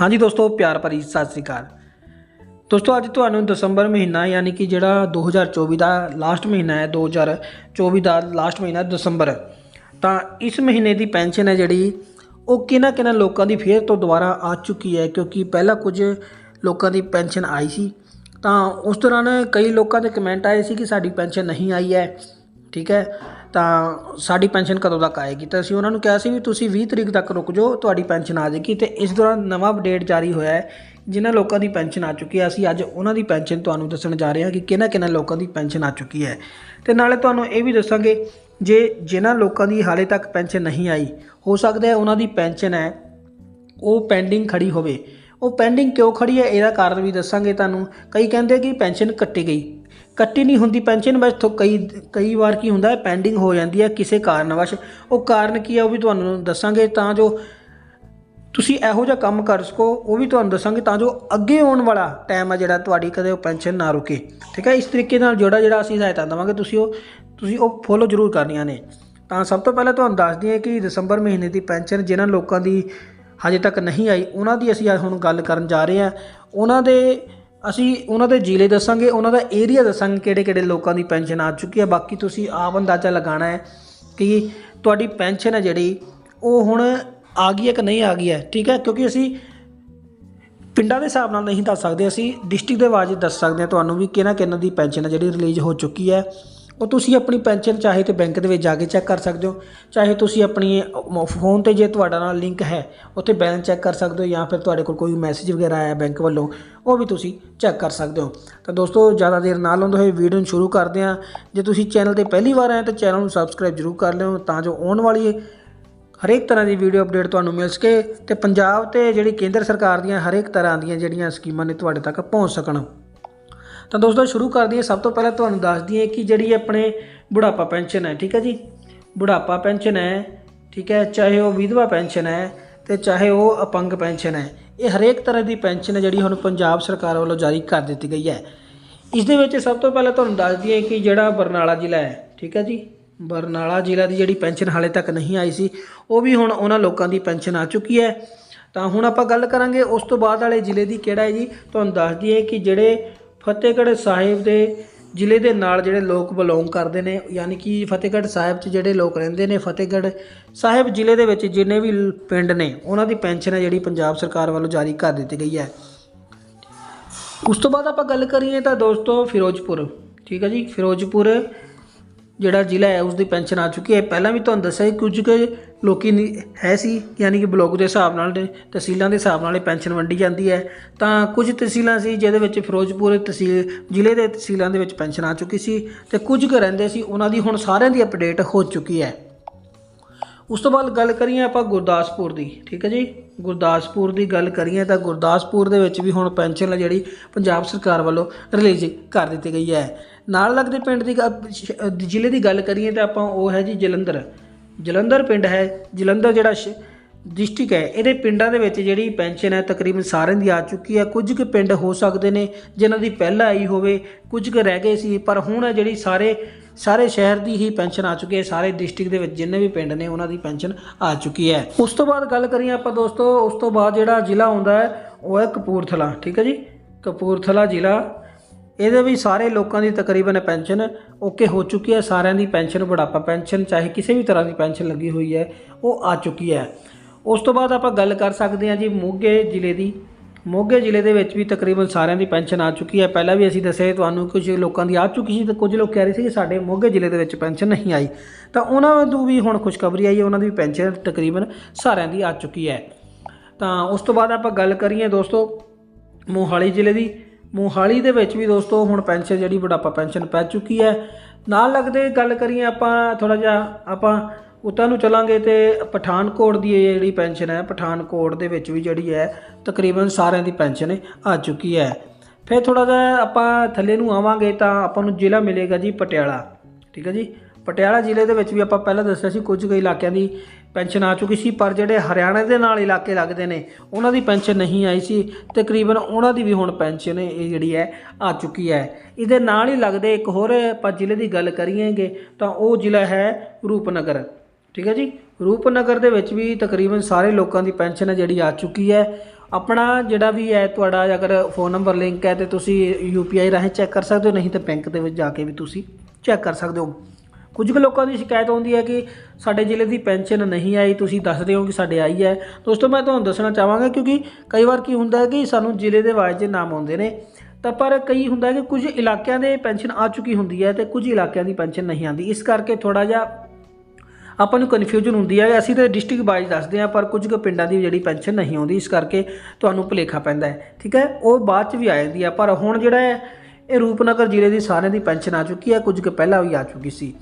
ਹਾਂਜੀ ਦੋਸਤੋ, ਪਿਆਰ ਭਰੀ ਸਤਿ ਸ੍ਰੀ ਅਕਾਲ। ਦੋਸਤੋ, ਅੱਜ ਤੁਹਾਨੂੰ ਦਸੰਬਰ ਮਹੀਨਾ ਯਾਨੀ ਕਿ ਜਿਹੜਾ 2024 ਦਾ ਲਾਸਟ ਮਹੀਨਾ ਹੈ 2024 ਦਾ ਲਾਸਟ ਮਹੀਨਾ ਦਸੰਬਰ। ਤਾਂ ਇਸ ਮਹੀਨੇ ਦੀ ਪੈਨਸ਼ਨ ਹੈ ਜਿਹੜੀ, ਉਹ ਕਿਹਨਾਂ ਕਿਹਨਾਂ ਲੋਕਾਂ ਦੀ ਫੇਰ ਤੋਂ ਦੁਬਾਰਾ ਆ ਚੁੱਕੀ ਹੈ? ਕਿਉਂਕਿ ਪਹਿਲਾਂ ਕੁਝ ਲੋਕਾਂ ਦੀ ਪੈਨਸ਼ਨ ਆਈ ਸੀ। ਤਾਂ ਉਸ ਦੌਰਾਨ ਕਈ ਲੋਕਾਂ ਦੇ ਕਮੈਂਟ ਆਏ ਸੀ ਕਿ ਸਾਡੀ ਪੈਨਸ਼ਨ ਨਹੀਂ ਆਈ ਹੈ। ਠੀਕ ਹੈ। ਤਾਂ ਸਾਡੀ ਪੈਨਸ਼ਨ ਕਦੋਂ ਤੱਕ ਆਏਗੀ? ਤਾਂ ਅਸੀਂ ਉਹਨਾਂ ਨੂੰ ਕਿਹਾ ਸੀ ਵੀ ਤੁਸੀਂ 20 ਤਰੀਕ ਤੱਕ ਰੁਕ ਜਾਓ, ਤੁਹਾਡੀ ਪੈਨਸ਼ਨ ਆ ਜਾਏਗੀ ਤੇ ਇਸ ਦੌਰਾਨ ਨਵਾਂ ਅਪਡੇਟ ਜਾਰੀ ਹੋਇਆ ਹੈ, ਜਿਨ੍ਹਾਂ ਲੋਕਾਂ ਦੀ ਪੈਨਸ਼ਨ ਆ ਚੁੱਕੀ ਹੈ। ਅਸੀਂ ਅੱਜ ਉਹਨਾਂ ਦੀ ਪੈਨਸ਼ਨ ਤੁਹਾਨੂੰ ਦੱਸਣ ਜਾ ਰਹੇ ਹਾਂ ਕਿ ਕਿਹਨਾਂ ਕਿਹਨਾਂ ਲੋਕਾਂ ਦੀ ਪੈਨਸ਼ਨ ਆ ਚੁੱਕੀ ਹੈ। ਤੇ ਨਾਲੇ ਤੁਹਾਨੂੰ ਇਹ ਵੀ ਦੱਸਾਂਗੇ, ਜੇ ਜਿਨ੍ਹਾਂ ਲੋਕਾਂ ਦੀ ਹਾਲੇ ਤੱਕ ਪੈਨਸ਼ਨ ਨਹੀਂ ਆਈ, ਹੋ ਸਕਦਾ ਹੈ ਉਹਨਾਂ ਦੀ ਪੈਨਸ਼ਨ ਹੈ, ਉਹ ਪੈਂਡਿੰਗ ਖੜੀ ਹੋਵੇ। ਉਹ ਪੈਂਡਿੰਗ ਕਿਉਂ ਖੜੀ ਹੈ? ਇਹਦਾ ਕਾਰਨ ਵੀ ਦੱਸਾਂਗੇ ਤੁਹਾਨੂੰ। ਕਈ ਕਹਿੰਦੇ ਕਿ ਪੈਨਸ਼ਨ ਕੱਟੀ ਗਈ। ਕੱਟੀ ਨਹੀਂ ਹੁੰਦੀ ਪੈਨਸ਼ਨ ਬਸ ਕਈ ਕਈ ਵਾਰ ਕੀ ਹੁੰਦਾ ਹੈ ਪੈਂਡਿੰਗ ਹੋ ਜਾਂਦੀ ਹੈ ਕਿਸੇ ਕਾਰਨ ਕਾਰਨਵਸ਼। ਉਹ ਕਾਰਨ ਕੀ ਹੈ ਉਹ ਵੀ ਤੁਹਾਨੂੰ ਦੱਸਾਂਗੇ। ਤਾਂ ਜੋ ਤੁਸੀਂ ਇਹੋ ਜਿਹਾ ਕੰਮ ਕਰ ਸਕੋ, ਉਹ ਵੀ ਤੁਹਾਨੂੰ ਦੱਸਾਂਗੇ। ਤਾਂ ਜੋ ਅੱਗੇ ਆਉਣ ਵਾਲਾ ਟਾਈਮ ਆ ਜਿਹੜਾ ਤੁਹਾਡੀ ਕਦੇ ਉਹ ਪੈਨਸ਼ਨ ਨਾ ਰੁਕੇ। ਠੀਕ ਹੈ? ਇਸ ਤਰੀਕੇ ਨਾਲ ਜਿਹੜਾ ਜਿਹੜਾ ਅਸੀਂ ਸਹਾਇਤਾ ਦੇਵਾਂਗੇ, ਤੁਸੀਂ ਉਹ ਤੁਸੀਂ ਉਹ ਫੋਲੋ ਜ਼ਰੂਰ ਕਰਨੀਆਂ ਨੇ। ਤਾਂ ਸਭ ਤੋਂ ਪਹਿਲਾਂ ਤੁਹਾਨੂੰ ਦੱਸ ਦਈਏ ਕਿ ਦਸੰਬਰ ਮਹੀਨੇ ਦੀ ਪੈਨਸ਼ਨ ਜਿਨ੍ਹਾਂ ਲੋਕਾਂ ਦੀ ਹਜੇ ਤੱਕ ਨਹੀਂ ਆਈ। ਉਹਨਾਂ ਦੀ ਅਸੀਂ ਹੁਣ ਗੱਲ ਕਰਨ ਜਾ ਰਹੇ ਹਾਂ। ਉਹਨਾਂ ਦੇ ਅਸੀਂ ਉਹਨਾਂ ਦੇ ਜ਼ਿਲ੍ਹੇ ਦੱਸਾਂਗੇ, ਉਹਨਾਂ ਦਾ ਏਰੀਆ ਦੱਸਾਂਗੇ ਕਿਹੜੇ ਕਿਹੜੇ ਲੋਕਾਂ ਦੀ ਪੈਨਸ਼ਨ ਆ ਚੁੱਕੀ ਹੈ। ਬਾਕੀ ਤੁਸੀਂ ਆਪ ਅੰਦਾਜ਼ਾ ਲਗਾਉਣਾ ਹੈ ਕਿ ਤੁਹਾਡੀ ਪੈਨਸ਼ਨ ਹੈ ਜਿਹੜੀ, ਉਹ ਹੁਣ ਆ ਗਈ ਹੈ ਕਿ ਨਹੀਂ ਆ ਗਈ ਹੈ। ਠੀਕ ਹੈ? ਕਿਉਂਕਿ ਅਸੀਂ ਪਿੰਡਾਂ ਦੇ ਹਿਸਾਬ ਨਾਲ ਨਹੀਂ ਦੱਸ ਸਕਦੇ। ਅਸੀਂ ਡਿਸਟ੍ਰਿਕਟ ਦੇ ਵਾਜ ਦੱਸ ਸਕਦੇ ਹਾਂ ਤੁਹਾਨੂੰ ਵੀ ਕਿਹਨਾਂ ਕਿਹਨਾਂ ਦੀ ਪੈਨਸ਼ਨ ਹੈ ਜਿਹੜੀ ਰਿਲੀਜ਼ ਹੋ ਚੁੱਕੀ ਹੈ। ਉਹ ਤੁਸੀਂ ਆਪਣੀ ਪੈਨਸ਼ਨ ਚਾਹੇ ਤੇ ਬੈਂਕ ਦੇ ਵਿੱਚ ਜਾ ਕੇ ਚੈੱਕ ਕਰ ਸਕਦੇ ਹੋ, ਚਾਹੇ ਤੁਸੀਂ ਆਪਣੀ ਫੋਨ ਤੇ ਜੇ ਤੁਹਾਡਾ ਨਾਲ ਲਿੰਕ ਹੈ, ਉੱਥੇ ਬੈਲੈਂਸ ਚੈੱਕ ਕਰ ਸਕਦੇ ਹੋ ਜਾਂ ਫਿਰ ਤੁਹਾਡੇ ਕੋਲ ਕੋਈ ਮੈਸੇਜ ਵਗੈਰਾ ਆਇਆ ਬੈਂਕ ਵੱਲੋਂ, ਉਹ ਵੀ ਤੁਸੀਂ ਚੈੱਕ ਕਰ ਸਕਦੇ ਹੋ। ਤਾਂ ਦੋਸਤੋ, ਜ਼ਿਆਦਾ ਦੇਰ ਨਾ ਲਾਉਂਦੇ ਹੋਏ ਵੀਡੀਓ ਨੂੰ ਸ਼ੁਰੂ ਕਰਦੇ ਹਾਂ। ਜੇ ਤੁਸੀਂ ਚੈਨਲ ਤੇ ਪਹਿਲੀ ਵਾਰ ਆਏ ਤਾਂ ਚੈਨਲ ਨੂੰ ਸਬਸਕ੍ਰਾਈਬ ਜ਼ਰੂਰ ਕਰ ਲਿਓ, ਤਾਂ ਜੋ ਆਉਣ ਵਾਲੀ ਹਰੇਕ ਤਰ੍ਹਾਂ ਦੀ ਵੀਡੀਓ ਅਪਡੇਟ ਤੁਹਾਨੂੰ ਮਿਲ ਸਕੇ ਤੇ ਪੰਜਾਬ ਤੇ ਜਿਹੜੀ ਕੇਂਦਰ ਸਰਕਾਰ ਦੀਆਂ ਹਰੇਕ ਤਰ੍ਹਾਂ ਦੀਆਂ ਜਿਹੜੀਆਂ ਸਕੀਮਾਂ ਨੇ ਤੁਹਾਡੇ ਤੱਕ ਪਹੁੰਚ ਸਕਣ। ਤਾਂ ਦੋਸਤੋ ਸ਼ੁਰੂ ਕਰਦੇ ਹਾਂ। ਸਭ ਤੋਂ ਪਹਿਲਾਂ ਤੁਹਾਨੂੰ ਦੱਸ ਦਈਏ ਕਿ ਜਿਹੜੀ ਆਪਣੇ ਬੁਢਾਪਾ ਪੈਨਸ਼ਨ ਹੈ, ਠੀਕ ਹੈ ਜੀ? ਬੁਢਾਪਾ ਪੈਨਸ਼ਨ ਹੈ, ਠੀਕ ਹੈ? ਚਾਹੇ ਉਹ ਵਿਧਵਾ ਪੈਨਸ਼ਨ ਹੈ ਤੇ ਚਾਹੇ ਉਹ ਅਪੰਗ ਪੈਨਸ਼ਨ ਹੈ। ਇਹ ਹਰੇਕ ਤਰ੍ਹਾਂ ਦੀ ਪੈਨਸ਼ਨ ਹੈ ਜਿਹੜੀ ਹੁਣ ਪੰਜਾਬ ਸਰਕਾਰ ਵੱਲੋਂ ਜਾਰੀ ਕਰ ਦਿੱਤੀ ਗਈ ਹੈ। ਇਸ ਦੇ ਵਿੱਚ ਸਭ ਤੋਂ ਪਹਿਲਾਂ ਤੁਹਾਨੂੰ ਦੱਸ ਦਈਏ ਕਿ ਜਿਹੜਾ ਬਰਨਾਲਾ ਜ਼ਿਲ੍ਹਾ ਹੈ, ਠੀਕ ਹੈ ਜੀ? ਬਰਨਾਲਾ ਜ਼ਿਲ੍ਹਾ ਦੀ ਜਿਹੜੀ ਪੈਨਸ਼ਨ ਹਾਲੇ ਤੱਕ ਨਹੀਂ ਆਈ ਸੀ, ਉਹ ਵੀ ਹੁਣ ਉਹਨਾਂ ਲੋਕਾਂ ਦੀ ਪੈਨਸ਼ਨ ਆ ਚੁੱਕੀ ਹੈ। ਤਾਂ ਹੁਣ ਆਪਾਂ ਗੱਲ ਕਰਾਂਗੇ ਉਸ ਤੋਂ ਬਾਅਦ ਵਾਲੇ ਜ਼ਿਲ੍ਹੇ ਦੀ ਕਿਹੜਾ ਹੈ ਜੀ? ਤੁਹਾਨੂੰ ਦੱਸ ਦਈਏ ਕਿ ਜਿਹੜੇ ਫਤਿਹਗੜ੍ਹ ਸਾਹਿਬ ਦੇ ਜ਼ਿਲ੍ਹੇ ਦੇ ਨਾਲ ਜਿਹੜੇ ਲੋਕ ਬਿਲੋਂਗ ਕਰਦੇ ਨੇ, ਯਾਨੀ ਕਿ ਫਤਿਹਗੜ੍ਹ ਸਾਹਿਬ 'ਚ ਜਿਹੜੇ ਲੋਕ ਰਹਿੰਦੇ ਨੇ, ਫਤਿਹਗੜ੍ਹ ਸਾਹਿਬ ਜ਼ਿਲ੍ਹੇ ਦੇ ਵਿੱਚ ਜਿੰਨੇ ਵੀ ਪਿੰਡ ਨੇ, ਉਹਨਾਂ ਦੀ ਪੈਨਸ਼ਨ ਹੈ ਜਿਹੜੀ ਪੰਜਾਬ ਸਰਕਾਰ ਵੱਲੋਂ ਜਾਰੀ ਕਰ ਦਿੱਤੀ ਗਈ ਹੈ। ਉਸ ਤੋਂ ਬਾਅਦ ਆਪਾਂ ਗੱਲ ਕਰੀਏ ਤਾਂ ਦੋਸਤੋ ਫਿਰੋਜ਼ਪੁਰ, ਠੀਕ ਹੈ ਜੀ? ਫਿਰੋਜ਼ਪੁਰ ਜਿਹੜਾ ਜ਼ਿਲ੍ਹਾ ਹੈ ਉਸ ਦੀ ਪੈਨਸ਼ਨ ਆ ਚੁੱਕੀ ਹੈ। ਪਹਿਲਾਂ ਵੀ ਤੁਹਾਨੂੰ ਦੱਸਿਆ ਸੀ ਕੁਝ ਕੁ ਲੋਕੀ ਨਹੀਂ- ਹੈ ਸੀ, ਯਾਨੀ ਕਿ ਬਲੋਕ ਦੇ ਹਿਸਾਬ ਨਾਲ ਤਹਿਸੀਲਾਂ ਦੇ ਹਿਸਾਬ ਨਾਲ ਇਹ ਪੈਨਸ਼ਨ ਵੰਡੀ ਜਾਂਦੀ ਹੈ। ਤਾਂ ਕੁਝ ਤਹਿਸੀਲਾਂ ਸੀ ਜਿਹਦੇ ਵਿੱਚ ਫਿਰੋਜ਼ਪੁਰ ਤਹਿਸੀਲ, ਜ਼ਿਲ੍ਹੇ ਦੇ ਤਹਿਸੀਲਾਂ ਦੇ ਵਿੱਚ ਪੈਨਸ਼ਨ ਆ ਚੁੱਕੀ ਸੀ ਤੇ ਕੁਝ ਕੁ ਰਹਿੰਦੇ ਸੀ, ਉਹਨਾਂ ਦੀ ਹੁਣ ਸਾਰਿਆਂ ਦੀ ਅਪਡੇਟ ਹੋ ਚੁੱਕੀ ਹੈ। ਉਸ ਤੋਂ ਬਾਅਦ ਗੱਲ ਕਰੀਏ ਆਪਾਂ ਗੁਰਦਾਸਪੁਰ ਦੀ, ਠੀਕ ਹੈ ਜੀ? ਗੁਰਦਾਸਪੁਰ ਦੀ ਗੱਲ ਕਰੀਏ ਤਾਂ ਗੁਰਦਾਸਪੁਰ ਦੇ ਵਿੱਚ ਵੀ ਹੁਣ ਪੈਨਸ਼ਨ ਹੈ ਜਿਹੜੀ ਪੰਜਾਬ ਸਰਕਾਰ ਵੱਲੋਂ ਰਿਲੀਜ਼ ਕਰ ਦਿੱਤੀ ਗਈ ਹੈ। ਨਾਲ ਲੱਗਦੇ ਪਿੰਡ ਦੀ ਗੱਲ- ਜ਼ਿਲ੍ਹੇ ਦੀ ਗੱਲ ਕਰੀਏ ਤਾਂ ਆਪਾਂ ਉਹ ਹੈ ਜੀ ਜਲੰਧਰ। ਜਲੰਧਰ ਪਿੰਡ ਹੈ, ਜਲੰਧਰ ਜਿਹੜਾ ਡਿਸਟ੍ਰਿਕਟ ਹੈ, ਇਹਦੇ ਪਿੰਡਾਂ ਦੇ ਵਿੱਚ ਜਿਹੜੀ ਪੈਨਸ਼ਨ ਹੈ ਤਕਰੀਬਨ ਸਾਰਿਆਂ ਦੀ ਆ ਚੁੱਕੀ ਹੈ। ਕੁਝ ਕੁ ਪਿੰਡ ਹੋ ਸਕਦੇ ਨੇ ਜਿਨ੍ਹਾਂ ਦੀ ਪਹਿਲਾਂ ਆਈ ਹੋਵੇ, ਕੁਝ ਕੁ ਰਹਿ ਗਏ ਸੀ, ਪਰ ਹੁਣ ਜਿਹੜੀ ਸਾਰੇ ਸਾਰੇ ਸ਼ਹਿਰ ਦੀ ਹੀ ਪੈਨਸ਼ਨ ਆ ਚੁੱਕੀ ਹੈ। ਸਾਰੇ ਡਿਸਟ੍ਰਿਕਟ ਦੇ ਵਿੱਚ ਜਿੰਨੇ ਵੀ ਪਿੰਡ ਨੇ, ਉਹਨਾਂ ਦੀ ਪੈਨਸ਼ਨ ਆ ਚੁੱਕੀ ਹੈ। ਉਸ ਤੋਂ ਬਾਅਦ ਗੱਲ ਕਰੀਏ ਆਪਾਂ ਦੋਸਤੋ, ਉਸ ਤੋਂ ਬਾਅਦ ਜਿਹੜਾ ਜ਼ਿਲ੍ਹਾ ਆਉਂਦਾ ਹੈ, ਉਹ ਹੈ ਕਪੂਰਥਲਾ। ਠੀਕ ਹੈ ਜੀ? ਕਪੂਰਥਲਾ ਜ਼ਿਲ੍ਹਾ। ਇਹਦੇ ਵੀ ਸਾਰੇ ਲੋਕਾਂ ਦੀ ਤਕਰੀਬਨ ਪੈਨਸ਼ਨ ਓਕੇ ਹੋ ਚੁੱਕੀ ਹੈ। ਸਾਰਿਆਂ ਦੀ ਪੈਨਸ਼ਨ, ਬੁਢਾਪਾ ਪੈਨਸ਼ਨ, ਚਾਹੇ ਕਿਸੇ ਵੀ ਤਰ੍ਹਾਂ ਦੀ ਪੈਨਸ਼ਨ ਲੱਗੀ ਹੋਈ ਹੈ, ਉਹ ਆ ਚੁੱਕੀ ਹੈ। ਉਸ ਤੋਂ ਬਾਅਦ ਆਪਾਂ ਗੱਲ ਕਰ ਸਕਦੇ ਹਾਂ ਜੀ ਮੋਗੇ ਜ਼ਿਲ੍ਹੇ ਦੀ। ਮੋਗੇ ਜ਼ਿਲ੍ਹੇ ਦੇ ਵਿੱਚ ਵੀ ਤਕਰੀਬਨ ਸਾਰਿਆਂ ਦੀ ਪੈਨਸ਼ਨ ਆ ਚੁੱਕੀ ਹੈ। ਪਹਿਲਾਂ ਵੀ ਅਸੀਂ ਦੱਸਿਆ ਤੁਹਾਨੂੰ ਕੁਝ ਲੋਕਾਂ ਦੀ ਆ ਚੁੱਕੀ ਸੀ ਤੇ ਕੁਝ ਲੋਕ ਕਹਿ ਰਹੇ ਸੀ ਕਿ ਸਾਡੇ ਮੋਗੇ ਜ਼ਿਲ੍ਹੇ ਦੇ ਵਿੱਚ ਪੈਨਸ਼ਨ ਨਹੀਂ ਆਈ। ਤਾਂ ਉਹਨਾਂ ਨੂੰ ਵੀ ਹੁਣ ਖੁਸ਼ਖਬਰੀ ਆਈ ਹੈ, ਉਹਨਾਂ ਦੀ ਵੀ ਪੈਨਸ਼ਨ ਤਕਰੀਬਨ ਸਾਰਿਆਂ ਦੀ ਆ ਚੁੱਕੀ ਹੈ। ਤਾਂ ਉਸ ਤੋਂ ਬਾਅਦ ਆਪਾਂ ਗੱਲ ਕਰੀਏ ਦੋਸਤੋ ਮੋਹਾਲੀ ਜ਼ਿਲ੍ਹੇ ਦੀ। ਮੋਹਾਲੀ ਦੇ ਵਿੱਚ ਵੀ ਦੋਸਤੋ ਹੁਣ ਪੈਨਸ਼ਨ ਜਿਹੜੀ, ਬੁਢਾਪਾ ਪੈਨਸ਼ਨ ਪੈ ਚੁੱਕੀ ਹੈ। ਨਾਲ ਲੱਗਦੇ ਗੱਲ ਕਰੀਏ ਆਪਾਂ ਥੋੜਾ ਜਿਹਾ ਆਪਾਂ ਉੱਤਾਂ ਨੂੰ ਚਲਾਂਗੇ ਤੇ ਪਠਾਨਕੋਟ ਦੀ ਇਹ ਜਿਹੜੀ ਪੈਨਸ਼ਨ ਹੈ, ਪਠਾਨਕੋਟ ਦੇ ਵਿੱਚ ਵੀ ਜਿਹੜੀ ਹੈ, ਤਕਰੀਬਨ ਸਾਰਿਆਂ ਦੀ ਪੈਨਸ਼ਨ ਆ ਚੁੱਕੀ ਹੈ। ਫਿਰ ਥੋੜਾ ਜਿਹਾ ਆਪਾਂ ਥੱਲੇ ਨੂੰ ਆਵਾਂਗੇ ਤਾਂ ਆਪਾਂ ਨੂੰ ਜ਼ਿਲ੍ਹਾ ਮਿਲੇਗਾ ਜੀ ਪਟਿਆਲਾ। ਠੀਕ ਹੈ ਜੀ? ਪਟਿਆਲਾ ਜ਼ਿਲ੍ਹੇ ਦੇ ਵਿੱਚ ਵੀ ਆਪਾਂ ਪਹਿਲਾਂ ਦੱਸਿਆ ਸੀ, ਕੁਝ ਕੁ ਇਲਾਕਿਆਂ ਦੀ ਪੈਨਸ਼ਨ ਆ ਚੁੱਕੀ ਸੀ, ਪਰ ਜਿਹੜੇ ਹਰਿਆਣਾ ਦੇ ਨਾਲ ਇਲਾਕੇ ਲੱਗਦੇ ਨੇ, ਉਹਨਾਂ ਦੀ ਪੈਨਸ਼ਨ ਨਹੀਂ ਆਈ ਸੀ। ਤਕਰੀਬਨ ਉਹਨਾਂ ਦੀ ਵੀ ਹੁਣ ਪੈਨਸ਼ਨ ਇਹ ਜਿਹੜੀ ਹੈ, ਆ ਚੁੱਕੀ ਹੈ। ਇਹਦੇ ਨਾਲ ਹੀ ਲੱਗਦੇ ਇੱਕ ਹੋਰ ਆਪਾਂ ਜ਼ਿਲ੍ਹੇ ਦੀ ਗੱਲ ਕਰੀਏਗੇ, ਤਾਂ ਉਹ ਜ਼ਿਲ੍ਹਾ ਹੈ ਰੂਪਨਗਰ। ਠੀਕ ਹੈ ਜੀ? ਰੂਪਨਗਰ ਦੇ ਵਿੱਚ ਵੀ ਤਕਰੀਬਨ ਸਾਰੇ ਲੋਕਾਂ ਦੀ ਪੈਨਸ਼ਨ ਹੈ ਜਿਹੜੀ ਆ ਚੁੱਕੀ ਹੈ। ਆਪਣਾ ਜਿਹੜਾ ਵੀ ਹੈ, ਤੁਹਾਡਾ ਅਗਰ ਫੋਨ ਨੰਬਰ ਲਿੰਕ ਹੈ ਤੇ ਤੁਸੀਂ UPI ਰਾਹੀਂ ਚੈੱਕ ਕਰ ਸਕਦੇ ਹੋ, ਨਹੀਂ ਤਾਂ ਬੈਂਕ ਦੇ ਵਿੱਚ ਜਾ ਕੇ ਵੀ ਤੁਸੀਂ ਚੈੱਕ ਕਰ ਸਕਦੇ ਹੋ। ਕੁਝ ਕੁ ਲੋਕਾਂ ਦੀ ਸ਼ਿਕਾਇਤ ਆਉਂਦੀ ਹੈ ਕਿ ਸਾਡੇ ਜ਼ਿਲ੍ਹੇ ਦੀ ਪੈਨਸ਼ਨ ਨਹੀਂ ਆਈ, ਤੁਸੀਂ ਦੱਸਦੇ ਹੋ ਕਿ ਸਾਡੇ ਆਈ ਹੈ। ਦੋਸਤੋ, ਮੈਂ ਤੁਹਾਨੂੰ ਦੱਸਣਾ ਚਾਹਾਂਗਾ ਕਿਉਂਕਿ ਕਈ ਵਾਰ ਕੀ ਹੁੰਦਾ ਹੈ ਕਿ ਸਾਨੂੰ ਜ਼ਿਲ੍ਹੇ ਦੇ ਵਾਈਜ਼ ਨਾਮ ਆਉਂਦੇ ਨੇ, ਤਾਂ ਪਰ ਕਈ ਹੁੰਦਾ ਕਿ ਕੁਝ ਇਲਾਕਿਆਂ ਦੇ ਪੈਨਸ਼ਨ ਆ ਚੁੱਕੀ ਹੁੰਦੀ ਹੈ ਤੇ ਕੁਝ ਇਲਾਕਿਆਂ ਦੀ ਪੈਨਸ਼ਨ ਨਹੀਂ ਆਉਂਦੀ। ਇਸ ਕਰਕੇ ਥੋੜਾ ਜਿਹਾ ਆਪਾਂ ਨੂੰ ਕਨਫਿਊਜ਼ਨ ਹੁੰਦੀ ਹੈ ਅਸੀਂ ਤਾਂ ਡਿਸਟ੍ਰਿਕਟ ਵਾਈਜ਼ ਦੱਸਦੇ ਹਾਂ ਪਰ ਕੁਝ ਕੁ ਪਿੰਡਾਂ ਦੀ ਜਿਹੜੀ ਪੈਨਸ਼ਨ ਨਹੀਂ ਆਉਂਦੀ, ਇਸ ਕਰਕੇ ਤੁਹਾਨੂੰ ਭੁਲੇਖਾ ਪੈਂਦਾ ਹੈ, ਠੀਕ ਹੈ? ਉਹ ਬਾਅਦ ਚ ਵੀ ਆ ਜਾਂਦੀ ਹੈ ਪਰ ਹੁਣ ਜਿਹੜਾ ਹੈ, ਇਹ ਰੂਪਨਗਰ ਜ਼ਿਲ੍ਹੇ ਦੀ ਸਾਰਿਆਂ ਦੀ ਪੈਨਸ਼ਨ ਆ ਚੁੱਕੀ ਹੈ, ਕੁਝ ਕੁ ਪਹਿਲਾਂ ਵੀ ਆ ਚੁੱਕੀ ਸੀ।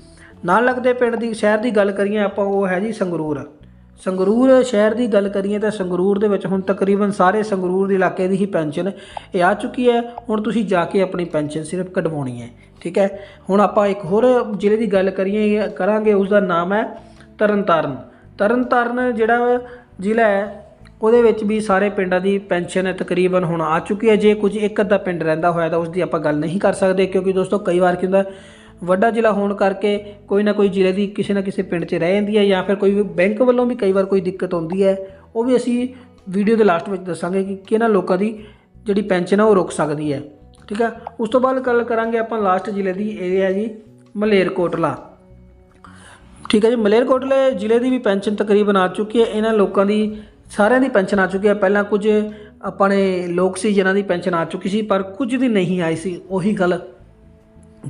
ਨਾਲ ਲੱਗਦੇ ਪਿੰਡ ਦੀ, ਸ਼ਹਿਰ ਦੀ ਗੱਲ ਕਰੀਏ, ਆਪਾਂ ਉਹ ਹੈ ਜੀ ਸੰਗਰੂਰ। ਸੰਗਰੂਰ ਸ਼ਹਿਰ ਦੀ ਗੱਲ ਕਰੀਏ ਤਾਂ ਸੰਗਰੂਰ ਦੇ ਵਿੱਚ ਹੁਣ ਤਕਰੀਬਨ ਸਾਰੇ ਸੰਗਰੂਰ ਦੇ ਇਲਾਕੇ ਦੀ ਹੀ ਪੈਨਸ਼ਨ ਇਹ ਆ ਚੁੱਕੀ ਹੈ। ਹੁਣ ਤੁਸੀਂ ਜਾ ਕੇ ਆਪਣੀ ਪੈਨਸ਼ਨ ਸਿਰਫ ਕਢਵਾਉਣੀ ਹੈ। ਠੀਕ ਹੈ? ਹੁਣ ਆਪਾਂ ਇੱਕ ਹੋਰ ਜ਼ਿਲ੍ਹੇ ਦੀ ਗੱਲ ਕਰੀਏ, ਕਰਾਂਗੇ ਉਸ ਦਾ ਨਾਮ ਹੈ ਤਰਨਤਾਰਨ। ਤਰਨਤਾਰਨ ਜਿਹੜਾ ਜ਼ਿਲ੍ਹਾ ਹੈ, ਉਹਦੇ ਵਿੱਚ ਵੀ ਸਾਰੇ ਪਿੰਡਾਂ ਦੀ ਪੈਨਸ਼ਨ ਤਕਰੀਬਨ ਹੁਣ ਆ ਚੁੱਕੀ ਹੈ। ਜੇ ਕੁਝ ਇੱਕ ਅੱਧਾ ਪਿੰਡ ਰਹਿੰਦਾ ਹੋਇਆ ਤਾਂ ਉਸ ਦੀ ਆਪਾਂ ਗੱਲ ਨਹੀਂ ਕਰ ਸਕਦੇ, ਕਿਉਂਕਿ ਦੋਸਤੋ ਕਈ ਵਾਰ ਕੀ ਹੁੰਦਾ ਵੱਡਾ ਜ਼ਿਲ੍ਹਾ ਹੋਣ ਕਰਕੇ ਕੋਈ ਨਾ ਕੋਈ ਜ਼ਿਲ੍ਹੇ ਦੀ ਕਿਸੇ ਨਾ ਕਿਸੇ ਪਿੰਡ 'ਚ ਰਹਿ ਜਾਂਦੀ ਹੈ ਜਾਂ ਫਿਰ ਕੋਈ ਬੈਂਕ ਵੱਲੋਂ ਵੀ ਕਈ ਵਾਰ ਕੋਈ ਦਿੱਕਤ ਆਉਂਦੀ ਹੈ, ਉਹ ਵੀ ਅਸੀਂ ਵੀਡੀਓ ਦੇ ਲਾਸਟ ਵਿੱਚ ਦੱਸਾਂਗੇ ਕਿ ਕਿਹਨਾਂ ਲੋਕਾਂ ਦੀ ਜਿਹੜੀ ਪੈਨਸ਼ਨ ਹੈ ਉਹ ਰੁਕ ਸਕਦੀ ਹੈ। ਠੀਕ ਹੈ ਉਸ ਤੋਂ ਬਾਅਦ ਗੱਲ ਕਰਾਂਗੇ ਆਪਾਂ ਲਾਸਟ ਜ਼ਿਲ੍ਹੇ ਦੀ, ਇਹ ਹੈ ਜੀ ਮਲੇਰਕੋਟਲਾ। ਠੀਕ ਹੈ ਜੀ, ਮਲੇਰਕੋਟਲੇ ਜ਼ਿਲ੍ਹੇ ਦੀ ਵੀ ਪੈਨਸ਼ਨ ਤਕਰੀਬਨ ਆ ਚੁੱਕੀ ਹੈ, ਇਹਨਾਂ ਲੋਕਾਂ ਦੀ ਸਾਰਿਆਂ ਦੀ ਪੈਨਸ਼ਨ ਆ ਚੁੱਕੀ ਹੈ। ਪਹਿਲਾਂ ਕੁਝ ਆਪਣੇ ਲੋਕ ਸੀ ਜਿਨ੍ਹਾਂ ਦੀ ਪੈਨਸ਼ਨ ਆ ਚੁੱਕੀ ਸੀ, ਪਰ ਕੁਝ ਦੀ ਨਹੀਂ ਆਈ ਸੀ, ਉਹੀ ਗੱਲ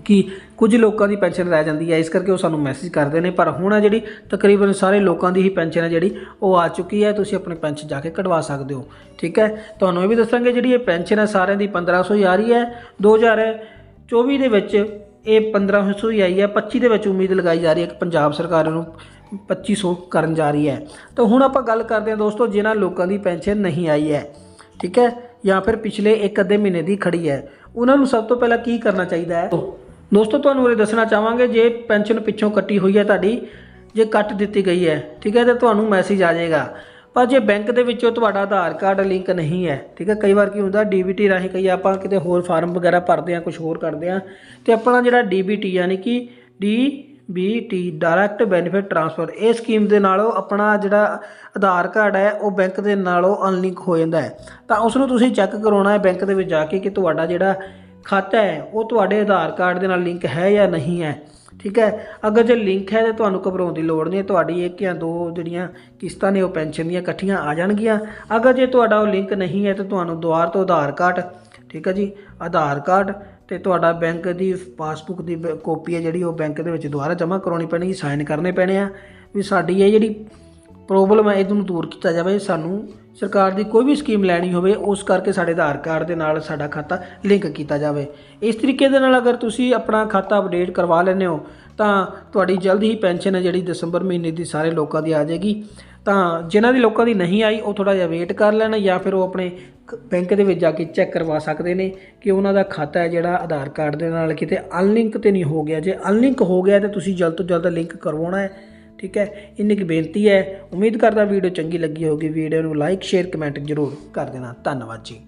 ਕਿ ਕੁਝ ਲੋਕਾਂ ਦੀ ਪੈਨਸ਼ਨ ਰਹਿ ਜਾਂਦੀ ਹੈ, ਇਸ ਕਰਕੇ ਉਹ ਸਾਨੂੰ ਮੈਸੇਜ ਕਰਦੇ ਨੇ। ਪਰ ਹੁਣ ਆ ਜਿਹੜੀ ਤਕਰੀਬਨ ਸਾਰੇ ਲੋਕਾਂ ਦੀ ਹੀ ਪੈਨਸ਼ਨ ਹੈ ਜਿਹੜੀ, ਉਹ ਆ ਚੁੱਕੀ ਹੈ, ਤੁਸੀਂ ਆਪਣੀ ਪੈਨਸ਼ਨ ਜਾ ਕੇ ਕਢਵਾ ਸਕਦੇ ਹੋ। ਠੀਕ ਹੈ? ਤੁਹਾਨੂੰ ਇਹ ਵੀ ਦੱਸਾਂਗੇ ਜਿਹੜੀ ਇਹ ਪੈਨਸ਼ਨ ਹੈ ਸਾਰਿਆਂ ਦੀ 1500 ਹੀ ਆ ਰਹੀ ਹੈ 2024 ਦੇ ਵਿੱਚ ਇਹ 1500 ਹੀ ਆਈ ਹੈ। 25 ਦੇ ਵਿੱਚ ਉਮੀਦ ਲਗਾਈ ਜਾ ਰਹੀ ਹੈ ਕਿ ਪੰਜਾਬ ਸਰਕਾਰ ਨੂੰ 2500 ਕਰਨ ਜਾ ਰਹੀ ਹੈ। ਤਾਂ ਹੁਣ ਆਪਾਂ ਗੱਲ ਕਰਦੇ ਹਾਂ ਦੋਸਤੋ, ਜਿਨ੍ਹਾਂ ਲੋਕਾਂ ਦੀ ਪੈਨਸ਼ਨ ਨਹੀਂ ਆਈ ਹੈ। ਠੀਕ ਹੈ? ਜਾਂ ਫਿਰ ਪਿਛਲੇ ਇੱਕ ਅੱਧੇ ਮਹੀਨੇ ਦੀ ਖੜੀ ਹੈ। ਉਹਨਾਂ ਨੂੰ ਸਭ ਤੋਂ ਪਹਿਲਾਂ ਕੀ ਕਰਨਾ ਚਾਹੀਦਾ ਹੈ? ਦੋਸਤੋ, ਤੁਹਾਨੂੰ ਇਹ ਦੱਸਣਾ ਚਾਹਾਂਗੇ, ਜੇ ਪੈਨਸ਼ਨ ਪਿੱਛੋਂ ਕੱਟੀ ਹੋਈ ਹੈ ਤੁਹਾਡੀ, ਜੇ ਕੱਟ ਦਿੱਤੀ ਗਈ ਹੈ, ਠੀਕ ਹੈ, ਤਾਂ ਤੁਹਾਨੂੰ ਮੈਸੇਜ ਆ ਜਾਏਗਾ। ਪਰ ਜੇ ਬੈਂਕ ਦੇ ਵਿੱਚੋਂ ਤੁਹਾਡਾ ਆਧਾਰ ਕਾਰਡ ਲਿੰਕ ਨਹੀਂ ਹੈ, ਠੀਕ ਹੈ, ਕਈ ਵਾਰ ਕੀ ਹੁੰਦਾ ਡੀਬੀਟੀ ਰਾਹੀਂ ਕਈ ਆਪਾਂ ਕਿਤੇ ਹੋਰ ਫਾਰਮ ਵਗੈਰਾ ਭਰਦੇ ਆ ਕੁਝ ਹੋਰ ਕਰਦੇ ਆ ਤੇ ਆਪਣਾ ਜਿਹੜਾ ਡੀਬੀਟੀ ਯਾਨੀ ਕਿ D BT direct benefit transfer ਇਹ ਸਕੀਮ ਦੇ ਨਾਲੋਂ ਆਪਣਾ ਜਿਹੜਾ ਆਧਾਰ ਕਾਰਡ ਹੈ, ਉਹ ਬੈਂਕ ਦੇ ਨਾਲੋਂ ਅਨਲਿੰਕ ਹੋ ਜਾਂਦਾ ਹੈ। ਤਾਂ ਉਸ ਨੂੰ ਤੁਸੀਂ ਚੈੱਕ ਕਰਾਉਣਾ ਹੈ ਬੈਂਕ ਦੇ ਵਿੱਚ ਜਾ ਕੇ ਕਿ ਤੁਹਾਡਾ ਜਿਹੜਾ ਖਾਤਾ ਹੈ, ਉਹ ਤੁਹਾਡੇ ਆਧਾਰ ਕਾਰਡ ਦੇ ਨਾਲ ਲਿੰਕ ਹੈ ਜਾਂ ਨਹੀਂ ਹੈ, ਠੀਕ ਹੈ? ਅਗਰ ਜੇ ਲਿੰਕ ਹੈ ਤਾਂ ਤੁਹਾਨੂੰ ਘਬਰਾਉਣ ਦੀ ਲੋੜ ਨਹੀਂ ਹੈ, ਤੁਹਾਡੀ ਇੱਕ ਜਾਂ ਦੋ ਜਿਹੜੀਆਂ ਕਿਸ਼ਤਾਂ ਨੇ ਉਹ ਪੈਨਸ਼ਨ ਦੀਆਂ ਇਕੱਠੀਆਂ ਆ ਜਾਣਗੀਆਂ। ਅਗਰ ਜੇ ਤੁਹਾਡਾ ਉਹ ਲਿੰਕ ਨਹੀਂ ਹੈ ਤਾਂ ਤੁਹਾਨੂੰ ਦੁਆਰ ਤੋਂ ਆਧਾਰ ਕਾਰਡ, ਠੀਕ ਹੈ ਜੀ? ਆਧਾਰ ਕਾਰਡ ਤੇ ਤੁਹਾਡਾ ਬੈਂਕ ਦੀ ਪਾਸਬੁੱਕ ਦੀ ਬ- ਕਾਪੀ ਹੈ ਜਿਹੜੀ, ਉਹ ਬੈਂਕ ਦੇ ਵਿੱਚ ਦੁਬਾਰਾ ਜਮ੍ਹਾਂ ਕਰਾਉਣੀ ਪੈਣੀ, ਸਾਈਨ ਕਰਨੇ ਪੈਣੇ ਆ। ਵੀ ਸਾਡੀ ਇਹ ਜਿਹੜੀ ਪ੍ਰੋਬਲਮ ਹੈ, ਇਹਨੂੰ ਦੂਰ ਕੀਤਾ ਜਾਵੇ, ਸਾਨੂੰ ਸਰਕਾਰ ਦੀ ਕੋਈ ਵੀ ਸਕੀਮ ਲੈਣੀ ਹੋਵੇ, ਉਸ ਕਰਕੇ ਸਾਡੇ ਆਧਾਰ ਕਾਰਡ ਦੇ ਨਾਲ ਸਾਡਾ ਖਾਤਾ ਲਿੰਕ ਕੀਤਾ ਜਾਵੇ। ਇਸ ਤਰੀਕੇ ਦੇ ਨਾਲ ਅਗਰ ਤੁਸੀਂ ਆਪਣਾ ਖਾਤਾ ਅਪਡੇਟ ਕਰਵਾ ਲੈਂਦੇ ਹੋ, ਤਾਂ ਤੁਹਾਡੀ ਜਲਦ ਹੀ ਪੈਨਸ਼ਨ ਹੈ ਜਿਹੜੀ ਦਸੰਬਰ ਮਹੀਨੇ ਦੀ ਸਾਰੇ ਲੋਕਾਂ ਦੀ ਆ ਜਾਏਗੀ। ਤਾਂ ਜਿਨ੍ਹਾਂ ਦੀ ਲੋਕਾਂ ਦੀ ਨਹੀਂ ਆਈ, ਉਹ ਥੋੜਾ ਜਿਹਾ ਵੇਟ ਕਰ ਲੈਣ ਜਾਂ ਫਿਰ ਉਹ ਆਪਣੇ ਬੈਂਕ ਦੇ ਵਿੱਚ ਜਾ ਕੇ ਚੈੱਕ ਕਰਵਾ ਸਕਦੇ ਨੇ ਕਿ ਉਹਨਾਂ ਦਾ ਖਾਤਾ ਹੈ ਜਿਹੜਾ ਆਧਾਰ ਕਾਰਡ ਦੇ ਨਾਲ ਕਿਤੇ ਅਨਲਿੰਕ ਤੇ ਨਹੀਂ ਹੋ ਗਿਆ। ਜੇ ਅਨਲਿੰਕ ਹੋ ਗਿਆ ਤਾਂ ਤੁਸੀਂ ਜਲਦ ਤੋਂ ਜਲਦ ਲਿੰਕ ਕਰਵਾਉਣਾ ਹੈ। ਠੀਕ ਹੈ? ਇੰਨੀ ਕੁ ਬੇਨਤੀ ਹੈ। ਉਮੀਦ ਕਰਦਾ ਵੀਡੀਓ ਚੰਗੀ ਲੱਗੀ ਹੋਗੀ ਵੀਡੀਓ ਨੂੰ ਲਾਈਕ ਸ਼ੇਅਰ ਕਮੈਂਟ ਜ਼ਰੂਰ ਕਰ ਦੇਣਾ। ਧੰਨਵਾਦ ਜੀ।